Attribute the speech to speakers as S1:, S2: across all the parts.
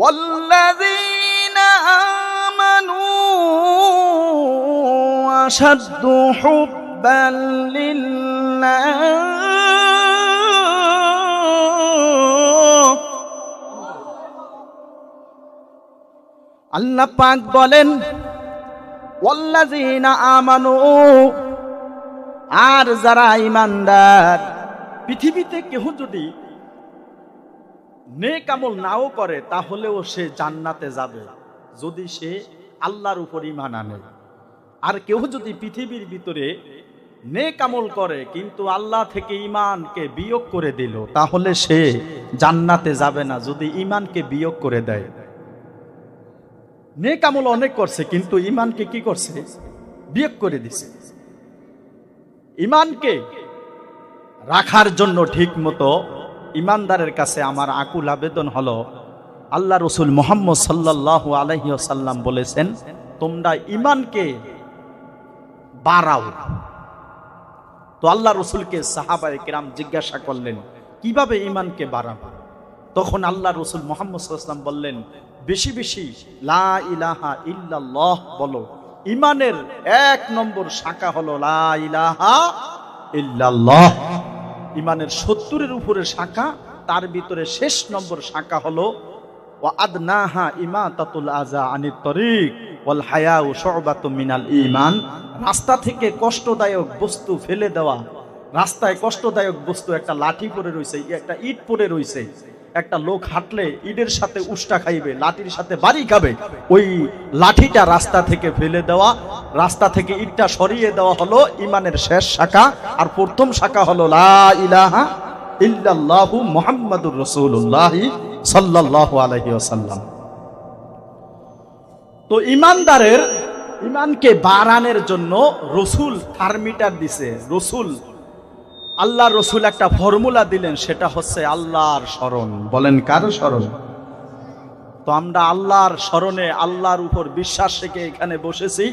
S1: والذين آمنوا أشد حبا لله আল্লাহ পাক বলেন ওয়াল্লাযীনা আমানু আর যারা ইমানদার পৃথিবীতে কেহ যদি নেক আমল নাও করে, তাহলেও সে জান্নাতে যাবে, যদি সে আল্লাহর উপর ইমান আনে। আর কেউ যদি পৃথিবীর ভিতরে নেক আমল করে, কিন্তু আল্লাহ থেকে ইমানকে বিয়োগ করে দিল, তাহলে সে জান্নাতে যাবে না, যদি ইমানকে বিয়োগ করে দেয়। নেক আমল অনেক করছে, কিন্তু ইমানকে কি করছে? বিয়োগ করে দিছে। ইমানকে রাখার জন্য ঠিক মতো ইমানদারের কাছে আমার আকুল আবেদন হলো, আল্লাহ রসুল মোহাম্মদ সাল্লাহ আলহিসাল্লাম বলেছেন, তোমরা ইমানকে বাড়াও। তো আল্লাহ রসুলকে সাহাবায় কিরাম জিজ্ঞাসা করলেন, কীভাবে ইমানকে বাড়াবো? তখন আল্লাহ রসুল মোহাম্মদ সাল্লাম বললেন, বেশি বেশি লা ইলাহা ইল্লাল্লাহ বলো। ইমানের এক নম্বর শাখা হলো লা ইলাহা ইল্লাল্লাহ। ইমানের সত্তরের উপরে শাখা, তার ভিতরে শেষ নম্বর শাখা হলো আজা তরিক হায়া ও মিনাল ইমান রাস্তা থেকে কষ্টদায়ক বস্তু ফেলে দেওয়া, রাস্তায় কষ্টদায়ক বস্তু একটা লাঠি পরে রয়েছে একটা ইট পরে রয়েছে একটা লোক হাঁটলে ইটের সাথে উষ্টা খাইবে, লাঠির সাথে বাড়ি খাবে। ওই লাঠিটা রাস্তা থেকে ফেলে দেওয়া, রাস্তা থেকে ইটটা সরিয়ে দেওয়া হলো ইমানের শেষ শাখা, আর প্রথম শাখা হলো লা ইলাহা মুহাম্মাদুর রাসূলুল্লাহ সাল্লাল্লাহু আলাইহি ওয়াসাল্লাম। তো ইমানদারের, ইমানকে বাড়ানোর জন্য রসুল থার্মিটার দিছে, রসুল আল্লাহ রসুল একটা ফর্মুলা দিলেন, সেটা হচ্ছে আল্লাহর স্মরণ। বলেন, কার স্মরণ? তো আমরা আল্লাহর স্মরণে আল্লাহর উপর বিশ্বাস রেখে এখানে বসেছি।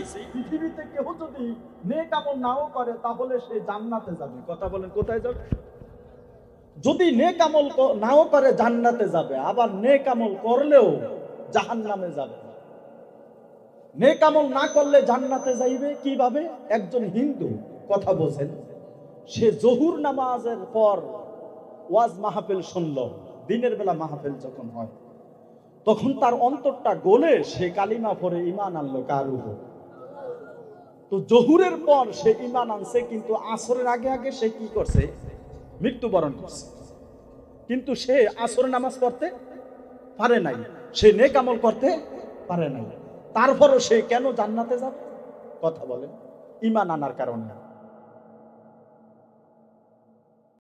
S1: যদি নেক আমল নাও করে জান্নাতে যাবে। আবার নেক আমল করলেও জাহান্নামে যাবে। নেক আমল না করলে জান্নাতে যাইবে কীভাবে? একজন হিন্দু কথা বোঝেন সে জহুর নামাজের পর ওয়াজ মাহফিল শুনল। দিনের বেলা মাহফিল যখন হয়, তখন তার অন্তরটা গলে, সে কালিমা পরে ইমান আনলো কার তো জহুরের পর সে ইমান আনছে, কিন্তু আসরের আগে আগে সে কি করছে? মৃত্যুবরণ করছে। কিন্তু সে আসরের নামাজ পড়তে পারে নাই। সে নেক আমল করতে পারে নাই। তারপরও সে কেন জান্নাতে যাবে? কথা বলেন। ইমান আনার কারণে